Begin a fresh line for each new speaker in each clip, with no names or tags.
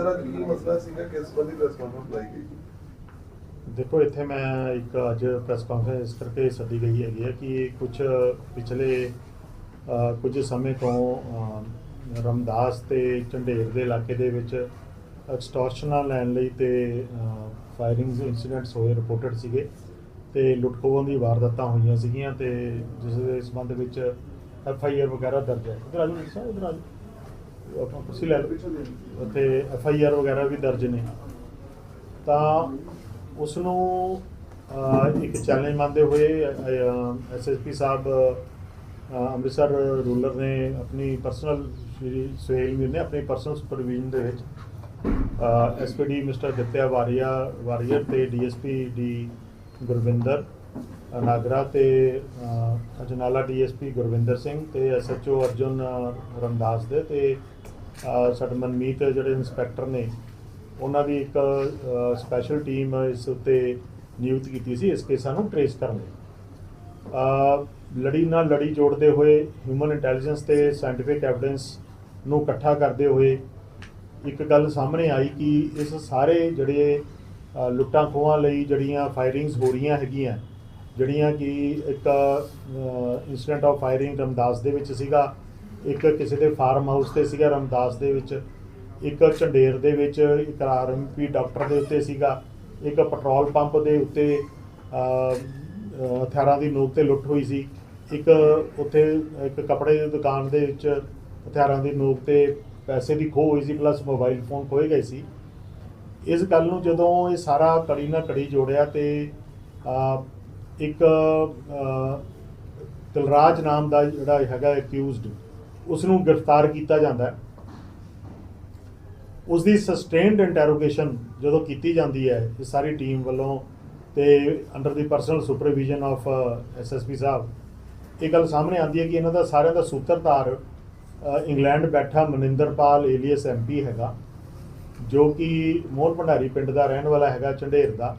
Sir ਅੱਜ ਕੀ ਮਸਲਾ ਸੀਗਾ? ਕਿਸ ਸੰਬੰਧੀ ਪ੍ਰੈਸ ਕਾਨਫਰੰਸ ਬੁਲਾਈ ਗਈ
ਦੇਖੋ, ਇੱਥੇ ਮੈਂ ਇੱਕ ਅੱਜ ਪ੍ਰੈਸ ਕਾਨਫਰੰਸ ਕਰਕੇ ਸੱਦੀ ਗਈ ਹੈਗੀ ਹੈ ਕਿ ਕੁਝ ਪਿਛਲੇ ਕੁਝ ਸਮੇਂ ਤੋਂ ਰਮਦਾਸ ਤੇ ਝੰਡੇਰ ਦੇ ਇਲਾਕੇ ਦੇ ਵਿੱਚ ਐਕਸਟੋਰਸ਼ਨਾਂ ਲੈਣ ਲਈ ਤੇ ਫਾਇਰਿੰਗਸ ਇਨਸੀਡੈਂਟਸ ਹੋਏ ਰਿਪੋਰਟਡ ਸੀਗੇ ਤੇ ਲੁੱਟਖੋਹਾਂ ਦੀ ਵਾਰਦਾਤਾਂ ਹੋਈਆਂ ਸੀਗੀਆਂ ਤੇ ਜਿਸ ਦੇ ਸੰਬੰਧ ਵਿੱਚ ਐਫ ਆਈ ਆਰ ਵਗੈਰਾ ਦਰਜ ਹੈ। ਇਧਰ ਆਜੋ ਸਰ, ਇਧਰ ਆਜੋ ਆਪਣਾ ਕੁਰਸੀ ਲੈ ਲਓ ਉੱਥੇ ਐਫ ਆਈ ਆਰ ਵਗੈਰਾ ਵੀ ਦਰਜ ਨੇ। ਤਾਂ ਉਸ ਨੂੰ ਇੱਕ ਚੈਲੰਜ ਮੰਨਦੇ ਹੋਏ ਐਸਐਸਪੀ ਸਾਹਿਬ ਅੰਮ੍ਰਿਤਸਰ ਰੂਲਰ ਨੇ ਆਪਣੀ ਪਰਸਨਲ ਸ਼੍ਰੀ ਸੁਹੇਲ ਮੀਰ ਨੇ ਆਪਣੀ ਪਰਸਨਲ ਸੁਪਰਵਿਜ਼ਨ ਦੇ ਵਿੱਚ ਐਸਪੀਡੀ ਮਿਸਟਰ ਦਿੱਤਿਆ ਵਾਰੀਆ ਵਾਰੀਅਰ ਤੇ ਡੀਐਸਪੀ ਡੀ ਗੁਰਵਿੰਦਰ ਅਹ, ਨਾਗਰਾ ਤੇ ਅਹ, ਅਜਨਾਲਾ ਡੀਐਸਪੀ ਗੁਰਵਿੰਦਰ ਸਿੰਘ ਤੇ ਐਸਐਚਓ ਅਰਜੁਨ ਰਮਦਾਸ ਦੇ ਤੇ ਸਾਡੇ ਮਨਮੀਤ ਜਿਹੜੇ ਇੰਸਪੈਕਟਰ ਨੇ ਉਹਨਾਂ ਦੀ ਇੱਕ ਸਪੈਸ਼ਲ ਟੀਮ ਇਸ ਉੱਤੇ ਨਿਯੁਕਤ ਕੀਤੀ ਸੀ ਇਸ ਕੇਸਾਂ ਨੂੰ ਟਰੇਸ ਕਰਨ ਲਈ। ਅਹ, ਲੜੀ ਨਾਲ ਲੜੀ ਜੋੜਦੇ ਹੋਏ ਹਿਊਮਨ ਇੰਟੈਲੀਜੈਂਸ ਤੇ ਸਾਇੰਟੀਫਿਕ ਐਵੀਡੈਂਸ ਨੂੰ ਇਕੱਠਾ ਕਰਦੇ ਹੋਏ ਇੱਕ ਗੱਲ ਸਾਹਮਣੇ ਆਈ ਕਿ ਇਸ ਸਾਰੇ ਜਿਹੜੇ ਲੁੱਟਾਂ ਖੋਹਾਂ ਲਈ ਜਿਹੜੀਆਂ ਫਾਇਰਿੰਗਸ ਹੋ ਰਹੀਆਂ ਹੈਗੀਆਂ ਜਿਹੜੀਆਂ ਕਿ ਇੱਕ ਇਨਸੀਡੈਂਟ ਆਫ ਫਾਇਰਿੰਗ ਰਮਦਾਸ ਦੇ ਵਿੱਚ ਸੀਗਾ ਇੱਕ ਕਿਸੇ ਦੇ ਫਾਰਮ ਹਾਊਸ ਤੇ ਸੀਗਾ ਰਮਦਾਸ ਦੇ ਵਿੱਚ ਇੱਕ ਝੰਡੇਰ ਦੇ ਵਿੱਚ ਇੱਕ ਆਰਐਮਪੀ ਡਾਕਟਰ ਦੇ ਉੱਤੇ ਸੀਗਾ ਇੱਕ ਪੈਟਰੋਲ ਪੰਪ ਦੇ ਉੱਤੇ ਹਥਿਆਰਾਂ ਦੀ ਨੋਕ ਤੇ ਲੁੱਟ ਹੋਈ ਸੀ ਇੱਕ ਉੱਥੇ ਇੱਕ ਕੱਪੜੇ ਦੀ ਦੁਕਾਨ ਦੇ ਵਿੱਚ ਹਥਿਆਰਾਂ ਦੀ ਨੋਕ ਤੇ ਪੈਸੇ ਦੀ ਖੋਹ ਹੋਈ ਸੀ ਪਲੱਸ ਮੋਬਾਈਲ ਫੋਨ ਖੋਏ ਗਏ ਸੀ। ਇਸ ਗੱਲ ਨੂੰ ਜਦੋਂ ਇਹ ਸਾਰਾ ਕੜੀ ਨਾਲ ਕੜੀ ਜੋੜਿਆ ਤੇ ਇੱਕ ਅਹ, ਦਿਲਰਾਜ ਨਾਮ ਦਾ ਜਿਹੜਾ ਹੈਗਾ ਅਕਿਊਜ਼ਡ ਉਸ ਨੂੰ ਗ੍ਰਿਫਤਾਰ ਕੀਤਾ ਜਾਂਦਾ ਹੈ। ਉਸ ਦੀ ਸਸਟੇਨਡ ਇੰਟਰੋਗੇਸ਼ਨ ਜਦੋਂ ਕੀਤੀ ਜਾਂਦੀ ਹੈ, ਇਹ ਸਾਰੀ ਟੀਮ ਵੱਲੋਂ ਤੇ under the personal supervision of SSP ਸਾਹਿਬ, ਇਹ ਗੱਲ ਸਾਹਮਣੇ ਆਉਂਦੀ ਹੈ ਕਿ ਇਹਨਾਂ ਦਾ ਸਾਰਿਆਂ ਦਾ ਸੂਤਰਧਾਰ ਇੰਗਲੈਂਡ ਬੈਠਾ ਮਨਿੰਦਰਪਾਲ ਏਲੀਅਸ ਐਮਪੀ ਹੈਗਾ, ਜੋ ਕਿ ਮੋਹਨ ਭੰਡਾਰੀ ਪਿੰਡ ਦਾ ਰਹਿਣ ਵਾਲਾ ਹੈਗਾ, ਝੰਡੇਰ ਦਾ।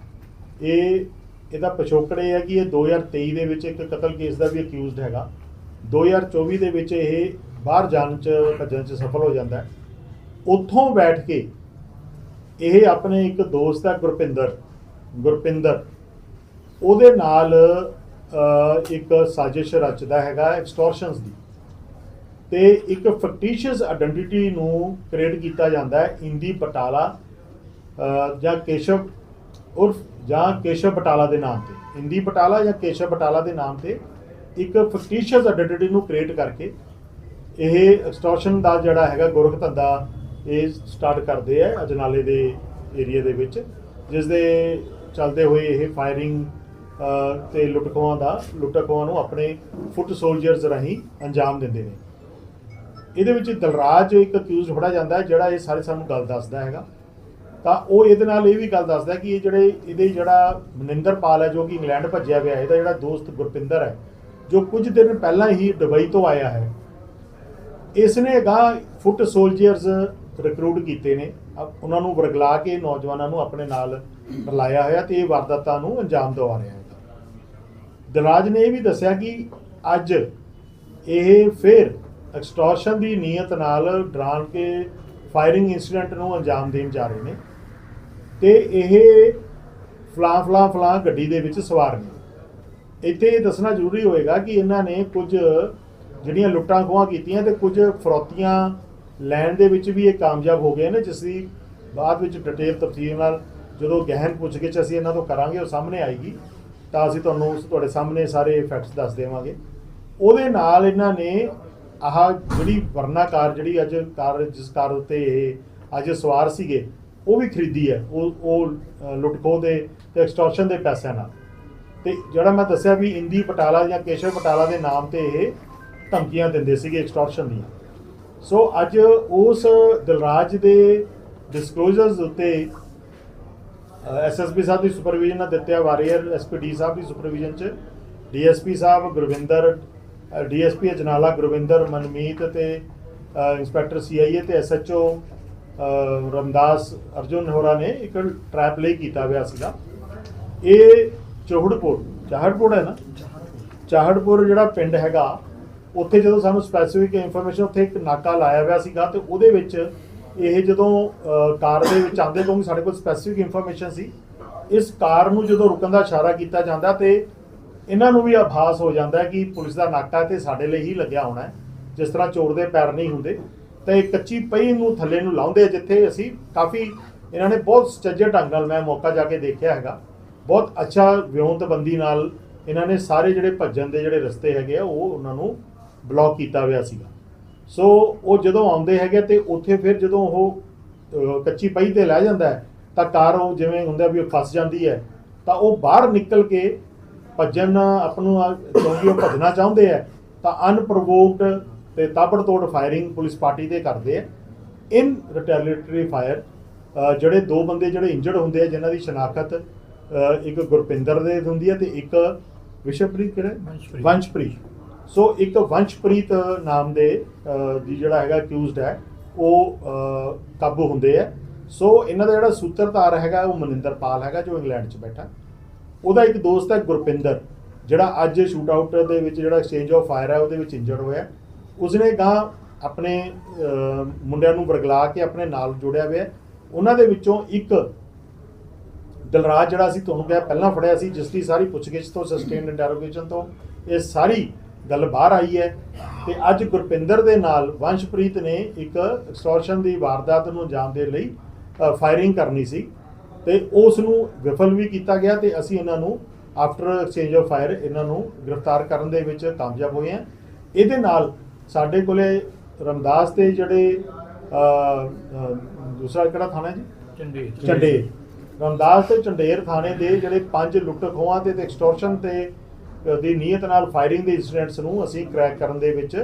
ਇਹ, ਇਹਦਾ ਪਿਛੋਕੜ ਇਹ ਹੈ ਕਿ ਇਹ 2023 ਦੇ ਵਿੱਚ ਇੱਕ ਕਤਲ ਕੇਸ ਦਾ ਵੀ ਅਕਿਊਜ਼ਡ ਹੈਗਾ। 2024 ਦੇ ਵਿੱਚ ਇਹ ਬਾਹਰ ਜਾਣ ਚ ਭੱਜਣ ਚ ਸਫਲ ਹੋ ਜਾਂਦਾ ਉੱਥੋਂ ਬੈਠ ਕੇ ਇਹ ਆਪਣੇ ਇੱਕ ਦੋਸਤ ਹੈ ਗੁਰਪਿੰਦਰ ਗੁਰਪਿੰਦਰ। ਉਹਦੇ ਨਾਲ ਇੱਕ ਸਾਜ਼ਿਸ਼ ਰਚਦਾ ਹੈਗਾ ਐਕਸਟੋਰਸ਼ਨਸ ਦੀ। ਤੇ ਇੱਕ ਫੈਕਟੀਸ਼ੀਅਸ ਆਇਡੈਂਟੀਟੀ ਨੂੰ ਕ੍ਰੀਏਟ ਕੀਤਾ ਜਾਂਦਾ ਹੈ, ਇੰਦੀ ਬਟਾਲਾ ਜਾਂ ਕੇਸ਼ਵ ਉਰਫ ਜਾਂ ਕੇਸ਼ਵ ਬਟਾਲਾ ਦੇ ਨਾਮ ਤੇ। ਇੰਦੀ ਬਟਾਲਾ ਜਾਂ ਕੇਸ਼ਵ ਬਟਾਲਾ ਦੇ ਨਾਮ ਤੇ ਇੱਕ ਫੈਕਟੀਸ਼ੀਅਸ ਆਇਡੈਂਟੀਟੀ ਨੂੰ ਕ੍ਰੀਏਟ ਕਰਕੇ ਇਹ ਐਕਸਟੋਰਸ਼ਨ ਦਾ ਜਿਹੜਾ ਹੈਗਾ ਗੋਰਖ ਧੰਦਾ ਇਹ ਸਟਾਰਟ ਕਰਦੇ ਆ ਅਜਨਾਲੇ ਦੇ ਏਰੀਆ ਦੇ ਵਿੱਚ ਜਿਸ ਦੇ ਚੱਲਦੇ ਹੋਏ ਇਹ ਫਾਇਰਿੰਗ ਤੇ ਲੁੱਟਖੋਆਂ ਦਾ ਲੁੱਟਖੋਆਂ ਨੂੰ ਆਪਣੇ ਫੁੱਟ ਸੋਲਜਰਸ ਰਾਹੀਂ ਅੰਜਾਮ ਦਿੰਦੇ ਨੇ। ਇਹਦੇ ਵਿੱਚ ਦਲਰਾਜ ਇੱਕ ਅਕਿਊਜ਼ ਫੜਾ ਜਾਂਦਾ ਹੈ ਜਿਹੜਾ ਇਹ ਸਾਰੇ ਸਾਨੂੰ ਗੱਲ ਦੱਸਦਾ ਹੈਗਾ। ਤਾਂ ਉਹ ਇਹਦੇ ਨਾਲ ਇਹ ਵੀ ਗੱਲ ਦੱਸਦਾ ਕਿ ਇਹ ਜਿਹੜੇ ਇਹਦੇ ਜਿਹੜਾ ਮਨਿੰਦਰਪਾਲ ਹੈ ਜੋ ਕਿ ਇੰਗਲੈਂਡ ਭੱਜਿਆ ਹੋਇਆ ਹੈ, ਇਹਦਾ ਜਿਹੜਾ ਦੋਸਤ ਗੁਰਪਿੰਦਰ ਹੈ ਜੋ ਕੁਝ ਦਿਨ ਪਹਿਲਾਂ ਹੀ ਦੁਬਈ ਤੋਂ ਆਇਆ ਹੈ। ਇਸ ਨੇ ਅਗਾਂਹ ਫੁੱਟ ਸੋਲਜੀਅਰਸ ਰਿਕਰੂਟ ਕੀਤੇ ਨੇ। ਉਹਨਾਂ ਨੂੰ ਵਰਗਲਾ ਕੇ ਨੌਜਵਾਨਾਂ ਨੂੰ ਆਪਣੇ ਨਾਲ ਰਲਾਇਆ ਹੋਇਆ ਤੇ ਇਹ ਵਾਰਦਾਤਾਂ ਨੂੰ ਅੰਜਾਮ ਦਿਵਾ ਰਿਹਾ ਹੈ। ਦਰਾਜ ਨੇ ਇਹ ਵੀ ਦੱਸਿਆ ਕਿ ਅੱਜ ਇਹ ਫਿਰ ਐਕਸਟੋਰਸ਼ਨ ਦੀ ਨੀਅਤ ਨਾਲ ਡਰਾਣ ਕੇ ਫਾਇਰਿੰਗ ਇਨਸੀਡੈਂਟ ਨੂੰ ਅੰਜਾਮ ਦੇਣ ਜਾ ਰਹੇ ਨੇ ਤੇ ਇਹ ਫਲਾਂ ਫਲਾਂ ਫਲਾਂ ਗੱਡੀ ਦੇ ਵਿੱਚ ਸਵਾਰ ਨੇ। ਇੱਥੇ ਇਹ ਦੱਸਣਾ ਜ਼ਰੂਰੀ ਹੋਏਗਾ ਕਿ ਇਹਨਾਂ ਨੇ ਕੁਝ ਜਿਹੜੀਆਂ ਲੁੱਟਾਂ ਖੋਹਾਂ ਕੀਤੀਆਂ ਤੇ ਕੁਝ ਫਰੋਤੀਆਂ ਲੈਣ ਦੇ ਵਿੱਚ ਵੀ ਇਹ ਕਾਮਯਾਬ ਹੋ ਗਏ ਨੇ ਜਿਸ ਦੀ ਬਾਅਦ ਵਿੱਚ ਡਿਟੇਲ ਤਫਸੀਲ ਨਾਲ ਜਦੋਂ ਗਹਿਨ ਪੁੱਛਗਿੱਛ ਅਸੀਂ ਇਹਨਾਂ ਤੋਂ ਕਰਾਂਗੇ ਉਹ ਸਾਹਮਣੇ ਆਏਗੀ ਤਾਂ ਅਸੀਂ ਤੁਹਾਨੂੰ ਉਸ ਤੁਹਾਡੇ ਸਾਹਮਣੇ ਸਾਰੇ ਫੈਕਟਸ ਦੱਸ ਦੇਵਾਂਗੇ। ਉਹਦੇ ਨਾਲ ਇਹਨਾਂ ਨੇ ਆਹ ਜਿਹੜੀ ਵਰਨਾਕਾਰ ਜਿਹੜੀ ਅੱਜ ਕਾਰ ਜਿਸ ਕਾਰ ਉੱਤੇ ਇਹ ਅੱਜ ਸਵਾਰ ਸੀਗੇ ਉਹ ਵੀ ਖਰੀਦੀ ਹੈ ਉਹ ਉਹ ਅ, ਲੁੱਟਖੋ ਦੇ ਤੇ ਐਕਸਟੋਰਸ਼ਨ ਦੇ ਪੈਸਿਆਂ ਨਾਲ। ਤੇ ਜਿਹੜਾ ਮੈਂ ਦੱਸਿਆ ਵੀ ਇੰਦੀ ਪਟਾਲਾ ਜਾਂ ਕੇਸ਼ਵ ਪਟਾਲਾ ਦੇ ਨਾਮ ਤੇ ਇਹ ਧਮਕੀਆਂ ਦਿੰਦੇ ਸੀਗੇ ਐਕਸਟੋਰਸ਼ਨ ਦੀਆਂ। ਸੋ ਅੱਜ ਉਸ ਦਿਲਰਾਜ ਦੇ ਡਿਸਕਲੋਜ਼ਰਸ ਉੱਤੇ ਐਸਐਸਪੀ ਸਾਹਿਬ ਦੀ ਸੁਪਰਵਿਜ਼ਨ ਨਾਲ ਦਿੱਤਿਆ ਵਾਰੀਅਰ ਐਸਪੀਡੀ ਸਾਹਿਬ ਦੀ ਸੁਪਰਵਿਜ਼ਨ ਚ ਡੀਐਸਪੀ ਸਾਹਿਬ ਗੁਰਵਿੰਦਰ ਡੀਐਸਪੀ ਅਜਨਾਲਾ ਗੁਰਵਿੰਦਰ ਮਨਮੀਤ ਤੇ ਇੰਸਪੈਕਟਰ ਸੀਆਈਏ ਤੇ ਐਸਐਚਓ ਰਮਦਾਸ ਅਰਜੁਨ ਹੋਰਾ ਨੇ ਇੱਕ ਟ੍ਰੈਪ ਲਈ ਕੀਤਾ ਹੋਇਆ ਸੀਗਾ। ਇਹ ਚੋਹੜਪੁਰ ਚਾਹੜਪੁਰ ਹੈ ਨਾ? ਚਾਹੜਪੁਰ ਜਿਹੜਾ ਪਿੰਡ ਹੈਗਾ ਉੱਥੇ ਜਦੋਂ ਸਾਨੂੰ ਸਪੈਸੀਫਿਕ ਇਨਫੋਰਮੇਸ਼ਨ ਉੱਥੇ ਇੱਕ ਨਾਕਾ ਲਾਇਆ ਹੋਇਆ ਸੀਗਾ ਤੇ ਉਹਦੇ ਵਿੱਚ ਇਹ ਜਦੋਂ ਕਾਰ ਦੇ ਵਿੱਚ ਆਉਂਦੇ ਕਿਉਂਕਿ ਸਾਡੇ ਕੋਲ ਸਪੈਸੀਫਿਕ ਇਨਫੋਰਮੇਸ਼ਨ ਸੀ। ਇਸ ਕਾਰ ਨੂੰ ਜਦੋਂ ਰੁਕਣ ਦਾ ਇਸ਼ਾਰਾ ਕੀਤਾ ਜਾਂਦਾ ਤੇ ਇਹਨਾਂ ਨੂੰ ਵੀ ਆਭਾਸ ਹੋ ਜਾਂਦਾ ਕਿ ਪੁਲਿਸ ਦਾ ਨਾਕਾ ਤੇ ਸਾਡੇ ਲਈ ਹੀ ਲੱਗਿਆ ਹੋਣਾ ਹੈ, ਜਿਸ ਤਰ੍ਹਾਂ ਚੋਰ ਦੇ ਪੈਰ ਨਹੀਂ ਹੁੰਦੇ। ਤੇ ਇਹ ਕੱਚੀ ਪਈ ਨੂੰ ਥੱਲੇ ਨੂੰ ਲਾਉਂਦੇ ਜਿੱਥੇ ਅਸੀਂ ਕਾਫੀ ਇਹਨਾਂ ਨੇ ਬਹੁਤ ਸਚੱਜੇ ਢੰਗ ਨਾਲ ਮੈਂ ਮੌਕਾ ਜਾ ਕੇ ਦੇਖਿਆ ਹੈਗਾ। ਬਹੁਤ ਅੱਛਾ ਵਿਉਂਤਬੰਦੀ ਨਾਲ ਇਹਨਾਂ ਨੇ ਸਾਰੇ ਜਿਹੜੇ ਭੱਜਣ ਦੇ ਜਿਹੜੇ ਰਸਤੇ ਹੈਗੇ ਆ, ਉਹ ਉਹਨਾਂ ਨੂੰ ਬਲੌਕ ਕੀਤਾ ਹੋਇਆ ਸੀਗਾ। ਸੋ ਉਹ ਜਦੋਂ ਆਉਂਦੇ ਹੈਗੇ ਤੇ ਉੱਥੇ ਫਿਰ ਜਦੋਂ ਉਹ ਕੱਚੀ ਪਈ ਤੇ ਲੈ ਜਾਂਦਾ ਤਾਂ ਕਾਰ ਉਹ ਜਿਵੇਂ ਹੁੰਦਾ ਵੀ ਉਹ ਫਸ ਜਾਂਦੀ ਹੈ ਤਾਂ ਉਹ ਬਾਹਰ ਨਿਕਲ ਕੇ ਭੱਜਣ ਆਪ ਨੂੰ ਕਿਉਂਕਿ ਉਹ ਭੱਜਣਾ ਚਾਹੁੰਦੇ ਹੈ ਤਾਂ ਅਨਪ੍ਰੋਵੋਕਡ ਤੇ ਤਾਬੜਤੋੜ ਫਾਇਰਿੰਗ ਪੁਲਿਸ ਪਾਰਟੀ ਤੇ ਕਰਦੇ ਆ ਇਨ ਰਿਟੈਲੀਟਰੀ ਫਾਇਰ ਜਿਹੜੇ ਦੋ ਬੰਦੇ ਜਿਹੜੇ ਇੰਜਰਡ ਹੁੰਦੇ ਆ ਜਿਨ੍ਹਾਂ ਦੀ ਸ਼ਨਾਖਤ ਇੱਕ ਗੁਰਪਿੰਦਰ ਦੇ ਹੁੰਦੀ ਹੈ ਤੇ ਇੱਕ ਵਿਸ਼ਵਪ੍ਰੀਤ ਕਿਹੜਾ
ਵੰਸ਼ਪ੍ਰੀਤ।
ਸੋ ਇੱਕ ਵੰਸ਼ਪ੍ਰੀਤ ਨਾਮ ਦੇ ਦੀ ਜਿਹੜਾ ਹੈਗਾ ਅਕਿਊਜ਼ਡ ਹੈ, ਉਹ ਕਾਬੂ ਹੁੰਦੇ ਆ। ਸੋ ਇਹਨਾਂ ਦਾ ਜਿਹੜਾ ਸੂਤਰਧਾਰ ਹੈਗਾ, ਉਹ ਮਨਿੰਦਰਪਾਲ ਹੈਗਾ, ਜੋ ਇੰਗਲੈਂਡ 'ਚ ਬੈਠਾ। ਉਹਦਾ ਇੱਕ ਦੋਸਤ ਹੈ ਗੁਰਪਿੰਦਰ, ਜਿਹੜਾ ਅੱਜ ਸ਼ੂਟ ਆਊਟ ਦੇ ਵਿੱਚ ਜਿਹੜਾ ਐਕਸਚੇਂਜ ਆਫ ਫਾਇਰ ਹੈ, ਉਹਦੇ ਵਿੱਚ ਇੰਜਰਡ ਹੋਇਆ। ਉਸਨੇ ਗਾਂ ਆਪਣੇ ਮੁੰਡਿਆਂ ਨੂੰ ਵਰਗਲਾ ਕੇ ਆਪਣੇ ਨਾਲ ਜੋੜਿਆ ਹੋਇਆ। ਉਹਨਾਂ ਦੇ ਵਿੱਚੋਂ ਇੱਕ ਦਲਰਾਜ ਜਿਹੜਾ ਅਸੀਂ ਤੁਹਾਨੂੰ ਕਿਹਾ ਪਹਿਲਾਂ ਫੜਿਆ ਸੀ, ਜਿਸ ਦੀ ਸਾਰੀ ਪੁੱਛਗਿੱਛ ਤੋਂ ਸਸਟੇਨਡ ਇੰਟਰੋਗੇਸ਼ਨ ਤੋਂ, ਇਹ ਸਾਰੀ ਗੱਲ ਬਾਹਰ ਆਈ ਹੈ ਤੇ ਅੱਜ ਗੁਰਪਿੰਦਰ ਦੇ ਨਾਲ ਵੰਸ਼ਪ੍ਰੀਤ ਨੇ ਇੱਕ ਐਕਸਟੋਰਸ਼ਨ ਦੀ ਵਾਰਦਾਤ ਨੂੰ ਅੰਜਾਮ ਦੇਣ ਲਈ ਫਾਇਰਿੰਗ ਕਰਨੀ ਸੀ ਤੇ ਉਸ ਨੂੰ ਵਿਫਲ ਵੀ ਕੀਤਾ ਗਿਆ ਤੇ ਅਸੀਂ ਇਹਨਾਂ ਨੂੰ ਆਫਟਰ ਐਕਸਚੇਂਜ ਆਫ ਫਾਇਰ ਇਹਨਾਂ ਨੂੰ ਗ੍ਰਿਫਤਾਰ ਕਰਨ ਦੇ ਵਿੱਚ ਕਾਮਯਾਬ ਹੋਏ ਹਾਂ। ਇਹਦੇ ਨਾਲ ਸਾਡੇ ਕੋਲੇ ਰਮਦਾਸ ਦੇ ਜਿਹੜੇ ਦੂਸਰਾ ਕਿਹੜਾ ਥਾਣਾ ਜੀ?
ਚੰਡੀ
ਚੰਡੇਰ ਰਮਦਾਸ ਤੇ ਚੰਡੇਰ ਥਾਣੇ ਦੇ ਜਿਹੜੇ ਪੰਜ ਲੁੱਟ ਖੋਹਾਂ ਤੇ ਐਕਸਟੋਰਸ਼ਨ ਤੇ ਦੀ ਨੀਅਤ ਨਾਲ ਫਾਇਰਿੰਗ ਦੇ ਇਨਸੀਡੈਂਟਸ ਨੂੰ ਅਸੀਂ ਕ੍ਰੈਕ ਕਰਨ ਦੇ ਵਿੱਚ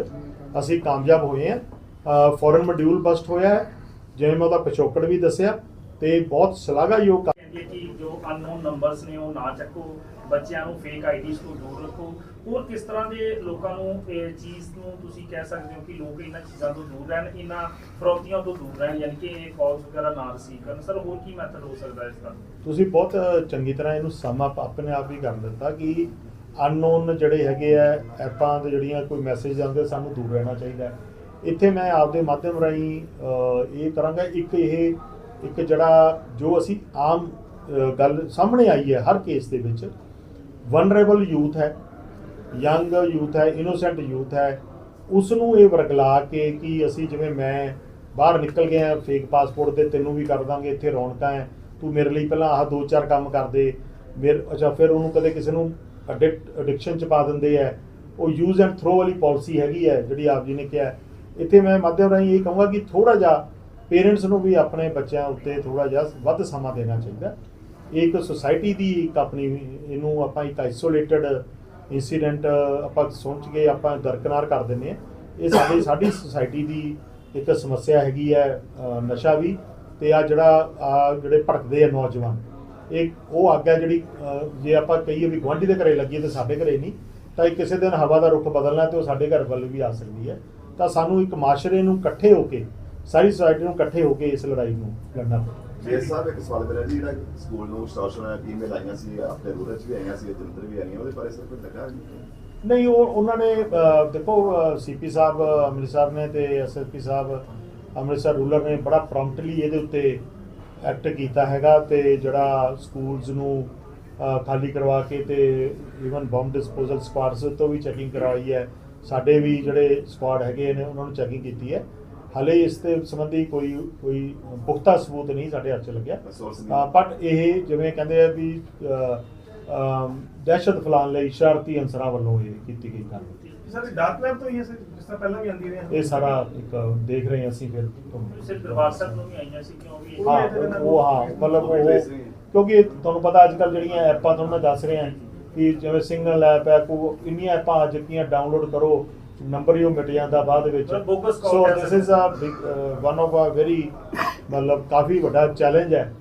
ਅਸੀਂ ਕਾਮਯਾਬ ਹੋਏ ਹਾਂ। ਫੋਰਨ ਮੋਡਿਊਲ ਬਸਟ ਹੋਇਆ ਹੈ। ਜਿਵੇਂ ਮੈਂ ਉਹਦਾ ਪਿਛੋਕੜ ਵੀ ਦੱਸਿਆ ਤੇ ਬਹੁਤ ਸ਼ਲਾਘਾਯੋਗ
ਕਹਿੰਦੇ ਕਿ ਜੋ ਅਨਨੋਨ ਨੰਬਰਸ ਨੇ ਉਹ ਨਾ ਚੱਕੋ ਬੱਚਿਆਂ ਨੂੰ ਫੇਕ ਆਈਡੀਜ਼ ਤੋਂ ਦੂਰ ਰੱਖੋ। ਹੋਰ ਕਿਸ ਤਰ੍ਹਾਂ ਦੇ ਲੋਕਾਂ ਨੂੰ ਇਹ ਚੀਜ਼ ਨੂੰ ਤੁਸੀਂ ਕਹਿ ਸਕਦੇ ਹੋ ਕਿ ਲੋਕ ਇਹਨਾਂ ਚੀਜ਼ਾਂ ਤੋਂ ਦੂਰ ਰਹਿਣ ਇਹਨਾਂ ਫਰੋਤੀਆਂ ਤੋਂ ਦੂਰ ਰਹਿਣ ਯਾਨੀ ਕਿ ਇਹ ਕਾਲਸ ਵਗੈਰਾ ਨਾ ਰਿਸੀਵ ਕਰਨ। ਸਰ ਹੋਰ ਕੀ ਮੈਥਡ ਹੋ ਸਕਦਾ ਇਸ ਦਾ?
ਤੁਸੀਂ ਬਹੁਤ ਚੰਗੀ ਤਰ੍ਹਾਂ ਇਹਨੂੰ ਸਮ ਅਪ ਆਪਣੇ ਆਪ ਹੀ ਕਰ ਦਿੱਤਾ ਕਿ ਅਨਨੋਨ ਜਿਹੜੇ ਹੈਗੇ ਆ, ਐਪਾਂ ਦੇ ਜਿਹੜੀਆਂ ਕੋਈ ਮੈਸੇਜ ਆਉਂਦੇ ਸਾਨੂੰ ਦੂਰ ਰਹਿਣਾ ਚਾਹੀਦਾ ਇੱਥੇ ਮੈਂ ਆਪਦੇ ਮਾਧਿਅਮ ਰਾਹੀਂ ਇਹ ਕਰਾਂਗਾ, ਇੱਕ ਇਹ, ਇੱਕ ਜਿਹੜਾ ਜੋ ਅਸੀਂ ਆਮ ਗੱਲ ਸਾਹਮਣੇ ਆਈ ਹੈ ਹਰ ਕੇਸ ਦੇ ਵਿੱਚ ਵਨਰੇਬਲ ਯੂਥ ਹੈ ਯੰਗ ਯੂਥ ਹੈ ਇਨੋਸੈਂਟ ਯੂਥ ਹੈ ਉਸ ਨੂੰ ਇਹ ਵਰਗਲਾ ਕੇ ਕਿ ਅਸੀਂ ਜਿਵੇਂ ਮੈਂ ਬਾਹਰ ਨਿਕਲ ਗਿਆ ਫੇਕ ਪਾਸਪੋਰਟ ਤੇ ਤੈਨੂੰ ਵੀ ਕਰ ਦਾਂਗੇ, ਇੱਥੇ ਰੌਣਕਾਂ ਹੈ, ਤੂੰ ਮੇਰੇ ਲਈ ਪਹਿਲਾਂ ਆਹ ਦੋ ਚਾਰ ਕੰਮ ਕਰ ਦੇ ਮੇਰੇ ਅੱਛਾ, ਫਿਰ ਉਹਨੂੰ ਕਦੇ ਕਿਸੇ ਨੂੰ ਅਡਿਕਟ ਐਡਿਕਸ਼ਨ ਚ ਪਾ ਦਿੰਦੇ ਆ। ਉਹ ਯੂਜ਼ ਐਂਡ ਥਰੋ ਵਾਲੀ ਪਾਲਿਸੀ ਹੈਗੀ ਹੈ ਜਿਹੜੀ ਆਪ ਜੀ ਨੇ ਕਿਹਾ। ਇੱਥੇ ਮੈਂ ਮਾਧਿਅਮ ਰਾਹੀਂ ਇਹ ਕਹੂੰਗਾ ਕਿ ਥੋੜਾ ਜਿਹਾ ਪੇਰੈਂਟਸ ਨੂੰ ਵੀ ਆਪਣੇ ਬੱਚਿਆਂ ਉੱਤੇ ਥੋੜਾ ਜਿਹਾ ਵੱਧ ਸਮਾਂ ਦੇਣਾ ਚਾਹੀਦਾ। ਇਹ ਇੱਕ ਸੁਸਾਇਟੀ ਦੀ ਇੱਕ ਆਪਣੀ, ਇਹਨੂੰ ਆਪਾਂ ਇੱਕ ਆਈਸੋਲੇਟਡ ਇਨਸੀਡੈਂਟ ਆਪਾਂ ਸੋਚ ਕੇ ਆਪਾਂ ਦਰਕਨਾਰ ਕਰ ਦਿੰਦੇ ਆ। ਇਹ ਸਾਡੀ ਸਾਡੀ ਸੁਸਾਇਟੀ ਦੀ ਇੱਕ ਸਮੱਸਿਆ ਹੈਗੀ ਹੈ ਨਸ਼ਾ ਵੀ। ਤੇ ਆ ਜਿਹੜਾ ਆ ਜਿਹੜੇ ਭਟਕਦੇ ਆ ਨੌਜਵਾਨ ਇਹ ਉਹ ਅੱਗ ਹੈ ਜਿਹੜੀ ਜੇ ਆਪਾਂ ਕਹੀਏ ਵੀ ਗੁਆਂਢੀ ਦੇ ਘਰੇ ਲੱਗੀ ਤੇ ਸਾਡੇ ਘਰੇ ਨਹੀਂ ਤਾਂ ਇਹ ਕਿਸੇ ਦਿਨ ਹਵਾ ਦਾ ਰੁਖ ਬਦਲਣਾ ਤੇ ਉਹ ਸਾਡੇ ਘਰ ਵੱਲ ਵੀ ਆ ਸਕਦੀ ਹੈ। ਤਾਂ ਸਾਨੂੰ ਇੱਕ ਮਾਸ਼ਰੇ ਨੂੰ ਇਕੱਠੇ ਹੋ ਕੇ ਸਾਰੀ ਸੁਸਾਇਟੀ ਨੂੰ ਇਕੱਠੇ ਹੋ ਕੇ ਇਸ ਲੜਾਈ ਨੂੰ ਲੜਨਾ ਪਵੇਗਾ
ਜੀ ਸਾਹਿਬ ਇੱਕ ਸਵਾਲ ਮੇਰਾ ਜੀ ਜਿਹੜਾ ਸਕੂਲ ਨੂੰ ਸਟਾਰਸ਼ਨ ਈਮੇਲ ਆਈਆਂ ਸੀ ਆਪਣੇ ਰੂਰਲ ਚ ਵੀ ਆਈਆਂ ਸੀ ਜਲੰਧਰ ਵੀ ਆਈਆਂ ਉਹਦੇ ਬਾਰੇ ਸਰ ਕੋਈ ਲੱਗਾ ਨਹੀਂ?
ਨਹੀਂ ਉਹ ਉਹਨਾਂ ਨੇ ਦੇਖੋ ਸੀਪੀ ਸਾਹਿਬ ਅੰਮ੍ਰਿਤਸਰ ਨੇ ਤੇ ਐਸਐਸਪੀ ਸਾਹਿਬ ਅੰਮ੍ਰਿਤਸਰ ਰੂਰਲ ਨੇ ਬੜਾ ਪ੍ਰੋਮਪਟਲੀ ਇਹਦੇ ਉੱਤੇ ਐਕਟ ਕੀਤਾ ਹੈਗਾ ਤੇ ਜਿਹੜਾ ਸਕੂਲਸ ਨੂੰ ਖਾਲੀ ਕਰਵਾ ਕੇ ਤੇ ਇਵਨ ਬੰਬ ਡਿਸਪੋਜ਼ਲ ਸਪਾਰਟਸ ਤੋਂ ਵੀ ਚੈਕਿੰਗ ਕਰਵਾਈ ਹੈ। ਸਾਡੇ ਵੀ ਜਿਹੜੇ ਸਕੁਆਡ ਹੈਗੇ ਨੇ ਉਹਨਾਂ ਨੂੰ ਚੈਕਿੰਗ ਕੀਤੀ ਹੈ। ਹਾਲੇ ਇਸ ਦੇ ਸੰਬੰਧੀ ਕੋਈ ਕੋਈ ਪੁਖਤਾ ਸਬੂਤ ਨਹੀਂ ਸਾਡੇ ਹੱਥ 'ਚ ਲੱਗਿਆ। ਬਟ ਇਹ ਜਿਵੇਂ ਕਹਿੰਦੇ ਆ ਵੀ ਦਹਿਸ਼ਤ ਫੈਲਾਉਣ ਲਈ ਸ਼ਰਾਰਤੀ ਅੰਸਰਾਂ ਵੱਲੋਂ ਇਹ ਕੀਤੀ ਗਈ ਗੱਲ
ਸਰ ਡਾਰਕ ਵੈਬ ਤੋਂ ਹੀ ਹੈ ਸਰ ਜਿਸ ਤਰ੍ਹਾਂ ਪਹਿਲਾਂ ਵੀ ਆਉਂਦੀ ਰਹੀ
ਇਹ ਸਾਰਾ ਇੱਕ ਦੇਖ ਰਹੇ ਹਾਂ ਅਸੀਂ ਫਿਰ ਤੁਹਾਨੂੰ।
ਸਿਰ ਦਰਬਾਰ ਸਾਹਿਬ ਨੂੰ ਵੀ ਆਈਆਂ ਸੀ ਕਿਉਂਕਿ
ਹਾਂ ਉਹ ਹਾਂ ਮਤਲਬ ਉਹ ਕਿਉਂਕਿ ਤੁਹਾਨੂੰ ਪਤਾ ਅੱਜ ਕੱਲ ਜਿਹੜੀਆਂ ਐਪਾਂ ਤੁਹਾਨੂੰ ਮੈਂ ਦੱਸ ਰਿਹਾ ਕਿ ਜਿਵੇਂ ਸਿੰਗਲ ਐਪ ਹੈ ਕੋ ਇੰਨੀਆਂ ਐਪਾਂ ਅੱਜ ਕੀਆਂ ਡਾਊਨਲੋਡ ਕਰੋ ਨੰਬਰ ਹੀ ਉਹ ਮਿਟ ਜਾਂਦਾ ਬਾਅਦ ਵਿੱਚ। So this is a one of a very ਮਤਲਬ ਕਾਫੀ ਵੱਡਾ ਚੈਲੰਜ ਹੈ।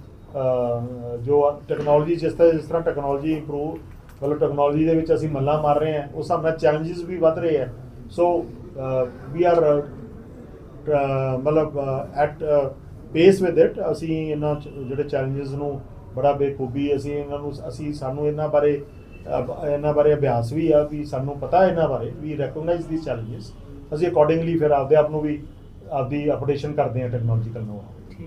ਜੋ ਟੈਕਨੋਲੋਜੀ ਜਿਸ ਤਰ੍ਹਾਂ ਜਿਸ ਤਰ੍ਹਾਂ ਟੈਕਨੋਲੋਜੀ ਇੰਪਰੂਵ ਮਤਲਬ ਟੈਕਨੋਲੋਜੀ ਦੇ ਵਿੱਚ ਅਸੀਂ ਮੱਲਾਂ ਮਾਰ ਰਹੇ ਹਾਂ, ਉਸ ਹਿਸਾਬ ਨਾਲ ਚੈਲੰਜਸ ਵੀ ਵੱਧ ਰਹੇ ਹੈ ਸੋ ਵੀ ਆਰ ਮਤਲਬ ਐਟ ਪੇਸ ਵਿਦ ਇਟ ਅਸੀਂ ਇਹਨਾਂ ਜਿਹੜੇ ਚੈਲੰਜਸ ਨੂੰ ਬੜਾ ਬੇਖੂਬੀ ਅਸੀਂ ਇਹਨਾਂ ਨੂੰ, ਅਸੀਂ ਸਾਨੂੰ ਇਹਨਾਂ ਬਾਰੇ ਇਹਨਾਂ ਬਾਰੇ ਅਭਿਆਸ ਵੀ ਆ, ਵੀ ਸਾਨੂੰ ਪਤਾ ਇਹਨਾਂ ਬਾਰੇ ਵੀ ਰੈਕਗਨਾਈਜ਼ ਦੀ ਚੈਲੰਜਸ ਅਸੀਂ ਅਕੋਰਡਿੰਗਲੀ ਫਿਰ ਆਪਦੇ ਆਪ ਨੂੰ ਵੀ ਆਪਦੀ ਅਪਡੇਸ਼ਨ ਕਰਦੇ ਹਾਂ ਟੈਕਨੋਲੋਜੀਕਲ ਨੂੰ।